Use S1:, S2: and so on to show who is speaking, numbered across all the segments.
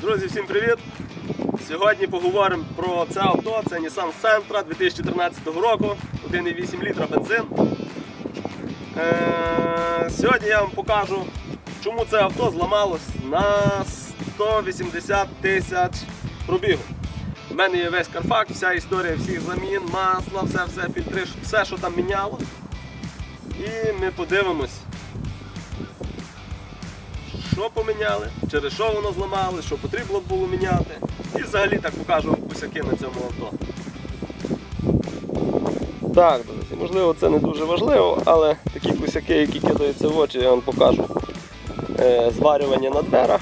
S1: Друзі, всім привіт! Сьогодні поговоримо про це авто. Це Nissan Sentra 2013 року, 1,8 літра бензин. Е, сьогодні я вам покажу, чому це авто зламалось на 180 тисяч пробігу. У мене є весь карфак, вся історія всіх замін, масла, все, все, фільтри, все, що там міняло. І ми подивимось, що поміняли, через що воно зламали, що потрібно було міняти. І взагалі так покажу вам кусяки на цьому авто. Так, друзі, можливо, це не дуже важливо, але такі кусяки, які кидаються в очі, я вам покажу. Е, зварювання на дверах.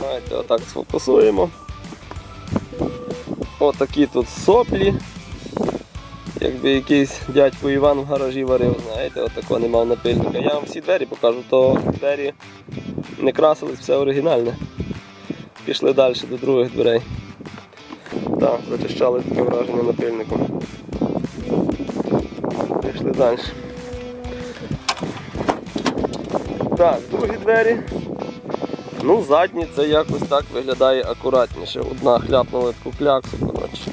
S1: Давайте отак сфокусуємо. Отакі тут соплі. Якби якийсь дядько Іван в гаражі варив, знаєте, отакого не мав напильника. Я вам всі двері покажу, то двері не красились, все оригінальне. Пішли далі до других дверей. Так, зачищали таке враження напильником. Пішли далі. Так, другі двері. Ну, задні це якось так виглядає акуратніше. Одна хляпнула таку кляксу, коротше.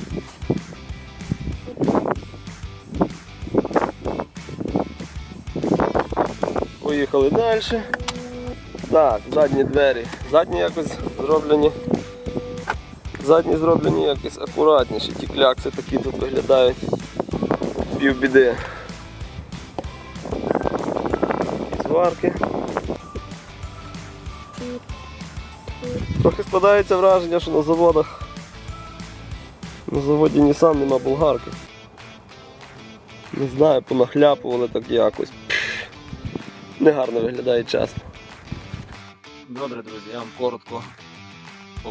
S1: Поїхали далі. Так, задні двері. Задні якось зроблені. Задні зроблені якось акуратніші. Ті клякси такі тут виглядають півбіди. Такі зварки. Трохи складається враження, що на заводах на заводі Nissan нема болгарки. Не знаю, понахляпували так якось. Негарно виглядає чесно.
S2: Добре, друзі, я вам коротко по.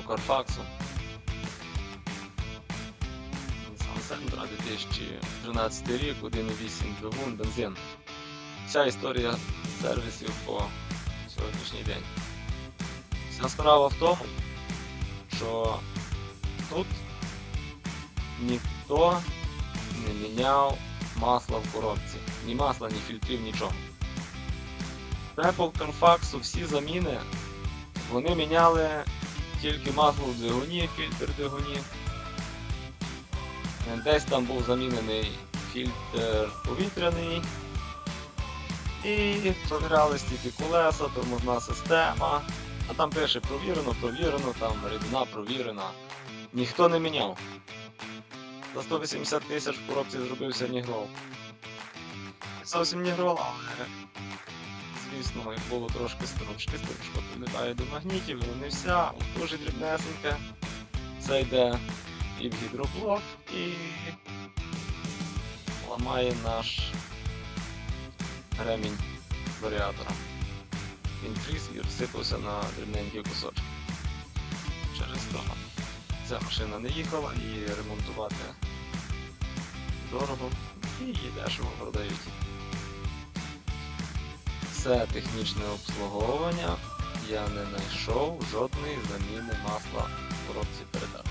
S2: Nissan Sentra 2013 рік, 1.8 двигун, бензин. Вся історія сервісів по сьогоднішній день. Вся справа в тому, що тут ніхто не міняв масла в коробці. Ні масла, ні фільтрів, нічого. Це по Carfax всі заміни вони міняли тільки масло в двигуні, фільтр в двигуні. Десь там був замінений фільтр повітряний. І провірялись тільки колеса, тормозна система. А там пише провірено, провірено, там рідина провірена. Ніхто не міняв. За 180 тисяч в коробці зробився нігрол. Зовсім нігрол, але звісно, їх було трошки стручки, стручка прилітає до магнітів, але не вся, дуже дрібнесенька. Це йде і в гідроблок, і ламає наш ремінь варіатора. Він тріс і розсипався на дрібненькі кусочки. Через то ця машина не їхала і ремонтувати дорого і її дешево продають все технічне обслуговування я не знайшов жодної заміни масла в коробці передач.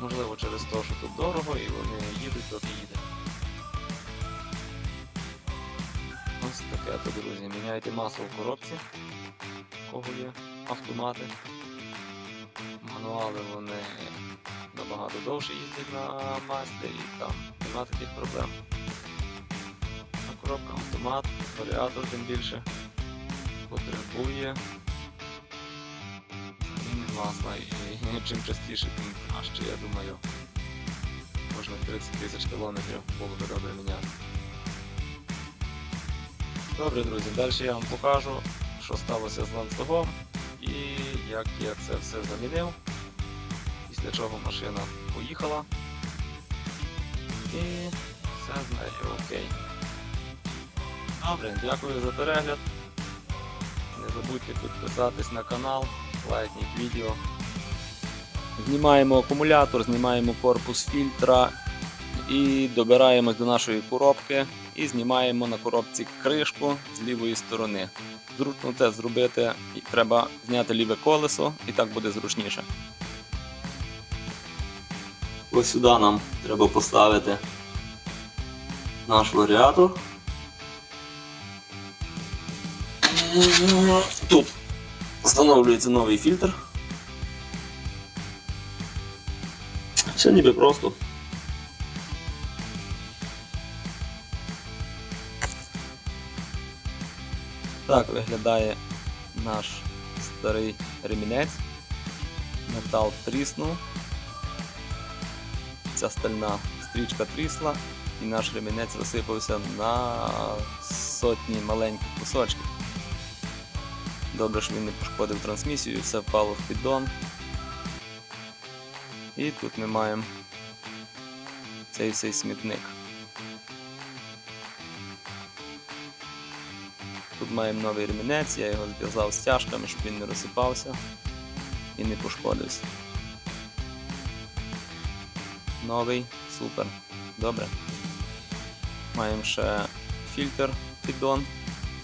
S2: Можливо, через те, що тут дорого і вони їдуть, доки їде. Ось таке то, друзі. Міняйте масло в коробці, кого є автомати. Мануали вони набагато довше їздять на маслі і там нема таких проблем коробка, автомат, варіатор тим більше потребує заміни масла і чим частіше, тим краще, я думаю. Кожних 30 тисяч кілометрів було добре міняти. Добре, друзі, далі я вам покажу, що сталося з ланцюгом і як я це все замінив, після чого машина поїхала і все з нею окей. Добре, дякую за перегляд. Не забудьте підписатись на канал, лайкніть відео. Знімаємо акумулятор, знімаємо корпус фільтра і добираємось до нашої коробки і знімаємо на коробці кришку з лівої сторони. Зручно це зробити, і треба зняти ліве колесо і так буде зручніше. Ось сюди нам треба поставити наш варіатор. Тут Встановлюється новий фільтр. Все ніби просто.
S3: Так виглядає наш старий ремінець. Метал тріснув. Ця стальна стрічка трісла і наш ремінець розсипався на сотні маленьких кусочків. Добре, що він не пошкодив трансмісію, все впало в піддон. І тут ми маємо цей всей смітник. Тут маємо новий ремінець, я його зв'язав стяжками, щоб він не розсипався і не пошкодився. Новий, супер, добре. Маємо ще фільтр піддон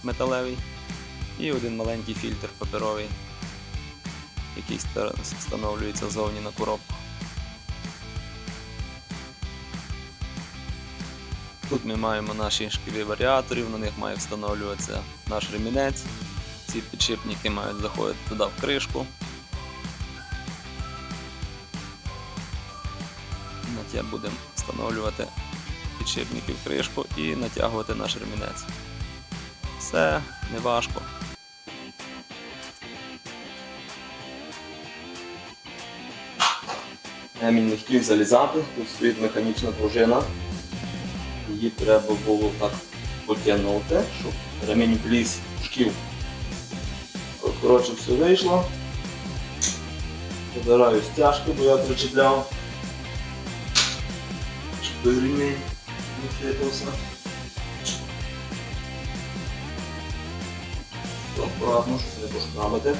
S3: металевий і один маленький фільтр паперовий, який встановлюється зовні на коробку. Тут ми маємо наші шківи варіаторів, на них має встановлюватися наш ремінець. Ці підшипники мають заходити туди в кришку. Натя будемо встановлювати підшипники в кришку і натягувати наш ремінець. Все не
S2: Емін не залізати, тут стоїть механічна пружина. Її треба було так потягнути, щоб ремінь вліз в шків. От, Коротше, все вийшло. Забираю стяжки, бо я причіпляв. Щоб ремінь не сипався. Аккуратно, щоб не пошкрабити.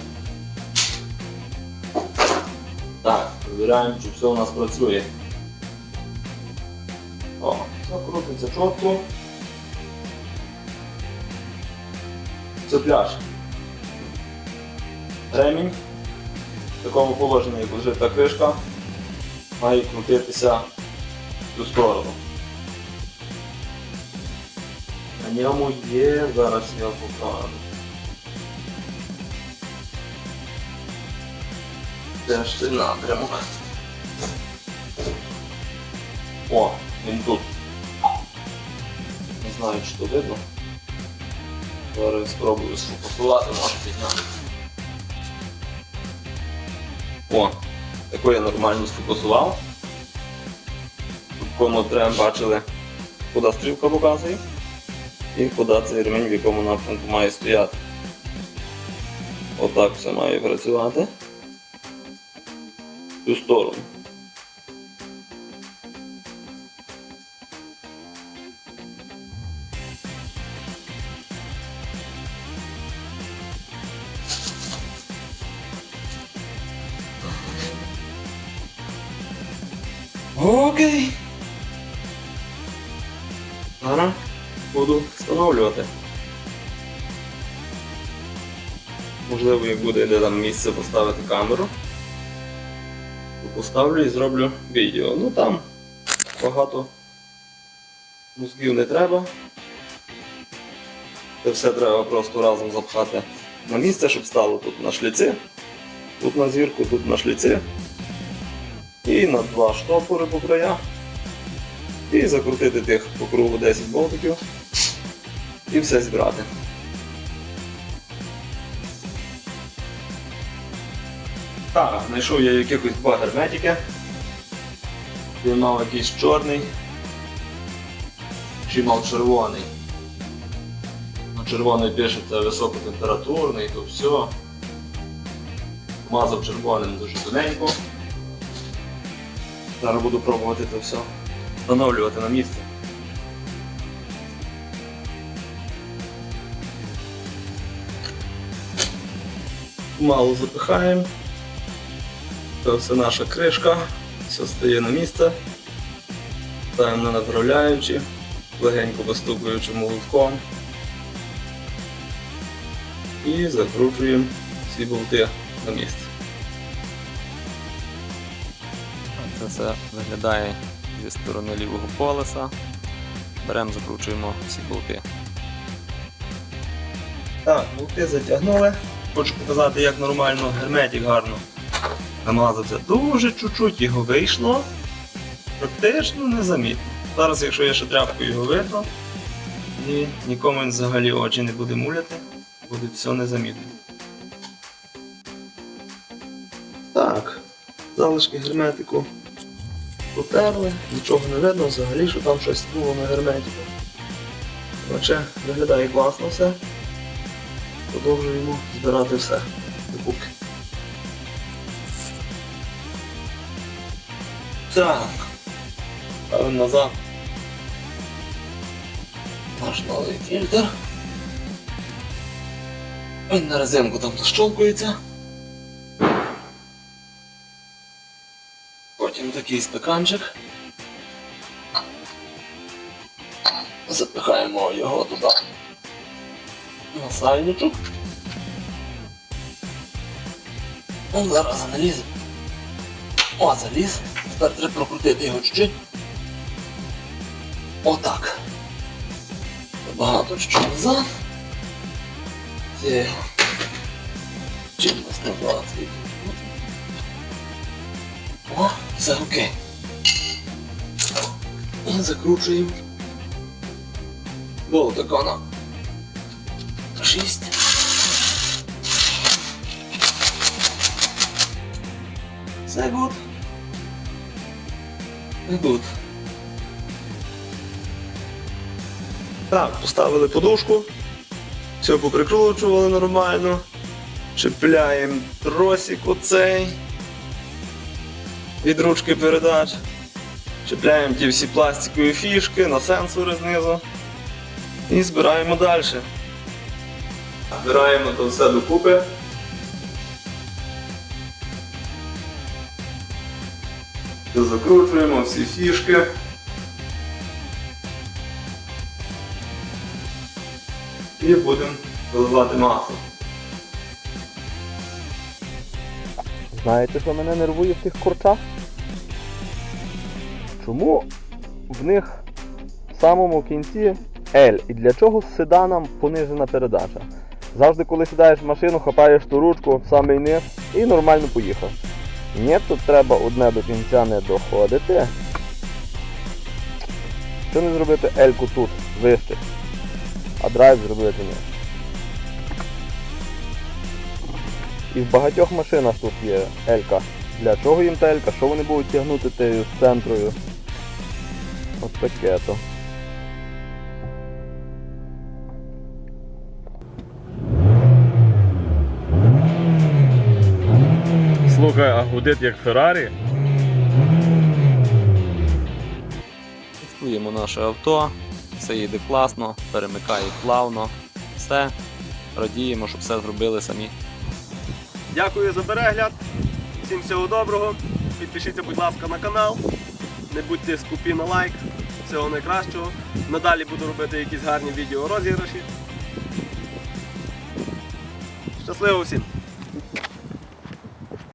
S2: Перевіряємо, чи все у нас працює. О, все крутиться чітко. Цепляш. Ремінь. В такому положенні, як лежить кришка, має крутитися цю сторону. На ньому є, зараз я покажу. Теж цей напрямок. О, він тут. Не знаю, чи то видно. Зараз спробую сфокусувати, може підняти. О, таку я нормально сфокусував. Кому треба бачили, куди стрілка показує і куди цей ремінь в якому напрямку має стояти. Отак все має працювати цю сторону. Окей. Зараз буду встановлювати. Можливо, як буде де там місце поставити камеру. Поставлю і зроблю відео. Ну там багато мозгів не треба. Це все треба просто разом запхати на місце, щоб стало тут на шліці, тут на зірку, тут на шліці. І на два штопори по краях. І закрутити тих по кругу 10 болтиків. І все зібрати. Так, знайшов я якихось два герметики. Він мав якийсь чорний. Чи мав червоний. На червоний пишеться високотемпературний, то все. Мазав червоним дуже тоненько. Зараз буду пробувати це все встановлювати на місце. Мало запихаємо. Це все наша кришка, все стає на місце. Ставимо на направляючі, легенько вистукуючи молотком. І закручуємо всі болти на місце.
S3: Це все виглядає зі сторони лівого колеса. Беремо, закручуємо всі болти.
S2: Так, болти затягнули. хочу показати, як нормально герметик гарно намазався. Дуже чуть-чуть його вийшло. Практично незамітно. Зараз, якщо я ще тряпкою його витру, і нікому він взагалі очі не буде муляти, буде все незамітно. Так, залишки герметику потерли, нічого не видно взагалі, що там щось було на герметику. Коротше, виглядає класно все. Продовжуємо збирати все докупки. Так. Ставимо назад. Наш новий фільтр. Він на резинку там защолкується. Потім такий стаканчик. Запихаємо його туди. На сальничок. Он зараз заліз. О, заліз. Тепер треба прокрутити його чуть-чуть. Отак. Багато чуть-чуть назад. Це. Чим нас назад. О, все окей. І закручуємо. Болтика на 6. Все гуд. Гуд. Так, поставили подушку. Все поприкручували нормально. Чіпляємо тросик оцей від ручки передач. Чіпляємо ті всі пластикові фішки на сенсори знизу. І збираємо далі. Збираємо то все докупи. Закручуємо всі фішки. І будемо заливати масло.
S1: Знаєте, що мене нервує в тих курчах? Чому в них в самому кінці L? І для чого з седаном понижена передача? Завжди, коли сідаєш в машину, хапаєш ту ручку в самий низ і нормально поїхав. Ні, тут треба одне до кінця не доходити. Що не зробити L-ку тут, вище, а драйв зробити ні. І в багатьох машинах тут є L-ка. Для чого їм та L-ка? Що вони будуть тягнути тією з центрою? От таке то.
S4: Гудить як Феррарі?
S2: Тестуємо наше авто, все їде класно, перемикає плавно, все. Радіємо, щоб все зробили самі.
S1: Дякую за перегляд. Всім всього доброго. Підпишіться, будь ласка, на канал. Не будьте скупі на лайк. Всього найкращого. Надалі буду робити якісь гарні відео розіграші. Щасливо всім!